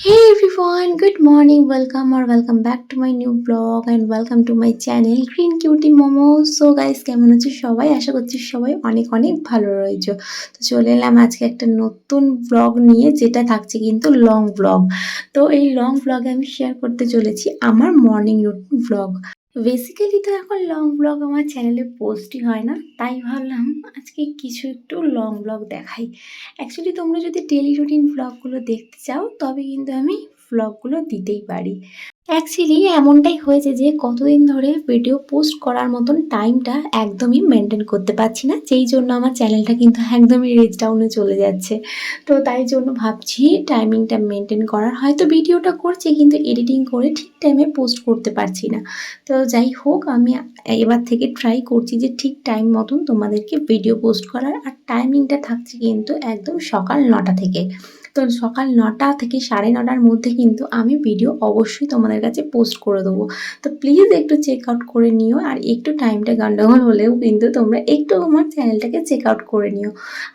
Hey everyone, good morning, welcome or welcome back to my new vlog and welcome to my channel Green Cutie Momo. So guys কেমন আছো সবাই আশা করছি সবাই অনেক অনেক ভালো রয়েছো তো চলে এলাম আজকে একটা নতুন ব্লগ নিয়ে যেটা থাকছে কিন্তু লং ব্লগ তো এই লং ব্লগে আমি শেয়ার করতে চলেছি আমার মর্নিং ব্লগ বেসিক্যালি তো এখন লং ব্লগ আমার চ্যানেলে পোস্টই হয় না, তাই ভাবলাম আজকে কিছু একটু লং ব্লগ দেখাই। অ্যাকচুয়ালি তোমরা যদি ডেলি রুটিন ব্লগগুলো দেখতে চাও, তবে কিন্তু আমি ব্লগগুলো দিতেই পারি। অ্যাকচুয়ালি এমনটাই হয়েছে যে কতদিন ধরে ভিডিও পোস্ট করার মতন টাইমটা একদমই মেনটেন করতে পারছি না। যেই জন্য আমার চ্যানেলটা কিন্তু একদমই রিচ ডাউনে চলে যাচ্ছে। তো তাই জন্য ভাবছি টাইমিংটা মেনটেন করার। হয়তো ভিডিওটা করছি কিন্তু এডিটিং করে ঠিক টাইমে পোস্ট করতে পারছি না। তো যাই হোক, আমি এবার থেকে ট্রাই করছি যে ঠিক টাইম মতন তোমাদেরকে ভিডিও পোস্ট করার। আর টাইমিংটা থাকছে কিন্তু একদম সকাল নটা থেকে। তো সকাল নটা থেকে সাড়ে নটার মধ্যে কিন্তু আমি ভিডিও অবশ্যই তোমাদের কাছে পোস্ট করে দেবো। তো প্লিজ একটু চেক আউট করে নিও আর একটু টাইমটা গন্ডগোল হলেও কিন্তু তোমরা একটু আমার চ্যানেলটাকে চেক আউট করে নিও।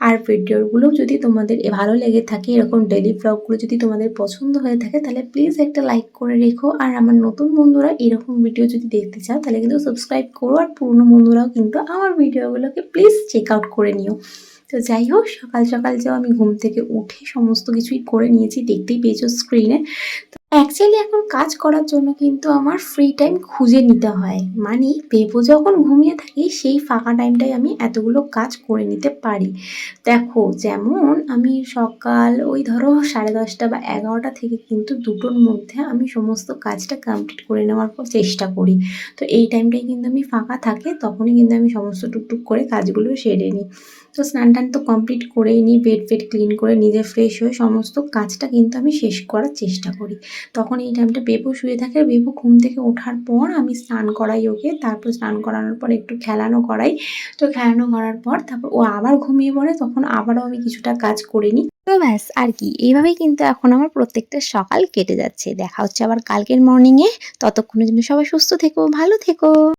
আর ভিডিওগুলো যদি তোমাদের ভালো লেগে থাকে, এরকম ডেলি ব্লগগুলো যদি তোমাদের পছন্দ হয়ে থাকে, তাহলে প্লিজ একটা লাইক করে রেখো। আর আমার নতুন বন্ধুরা এরকম ভিডিও যদি দেখতে চাও, তাহলে কিন্তু সাবস্ক্রাইব করো। আর পুরনো বন্ধুরাও কিন্তু আমার ভিডিওগুলোকে প্লিজ চেক আউট করে নিও। তো যাই হোক, সকাল সকাল যাও, আমি ঘুম থেকে উঠে সমস্ত কিছুই করে নিয়েছি, দেখতেই পেয়েছ স্ক্রিনে অ্যাকচুয়ালি এখন কাজ করার জন্য কিন্তু আমার ফ্রি টাইম খুঁজে নিতে হয়। মানে বেবো যখন ঘুমিয়ে থাকি, সেই ফাঁকা টাইমটাই আমি এতগুলো কাজ করে নিতে পারি। দেখো, যেমন আমি সকাল, ওই ধরো সাড়ে দশটা বা এগারোটা থেকে কিন্তু দুটোর মধ্যে আমি সমস্ত কাজটা কমপ্লিট করে নেওয়ার চেষ্টা করি। তো এই টাইমটাই কিন্তু আমি ফাঁকা থাকে, তখনই কিন্তু আমি সমস্ত টুকটুক করে কাজগুলো সেরে নিই। তো স্নান টান তো কমপ্লিট করেই নিই বেড ফেড ক্লিন করে নিজে ফ্রেশ হয়ে সমস্ত কাজটা কিন্তু আমি শেষ করার চেষ্টা করি। তখন এই টাইমটা বেবু শুয়ে থাকে। বেবু ঘুম থেকে ওঠার পর আমি স্নান করাই ওকে। তারপর স্নান করানোর পর একটু খেলানো করাই। তো খেলানো করার পর তারপর ও আবার ঘুমিয়ে পড়ে। তখন আবারও আমি কিছুটা কাজ করে নিই। তো ব্যাস, আর কি। এইভাবেই কিন্তু এখন আমার প্রত্যেকটা সকাল কেটে যাচ্ছে। দেখা হচ্ছে আবার কালকের মর্নিংয়ে ততক্ষণের জন্য সবাই সুস্থ থেকো, ভালো থেকো।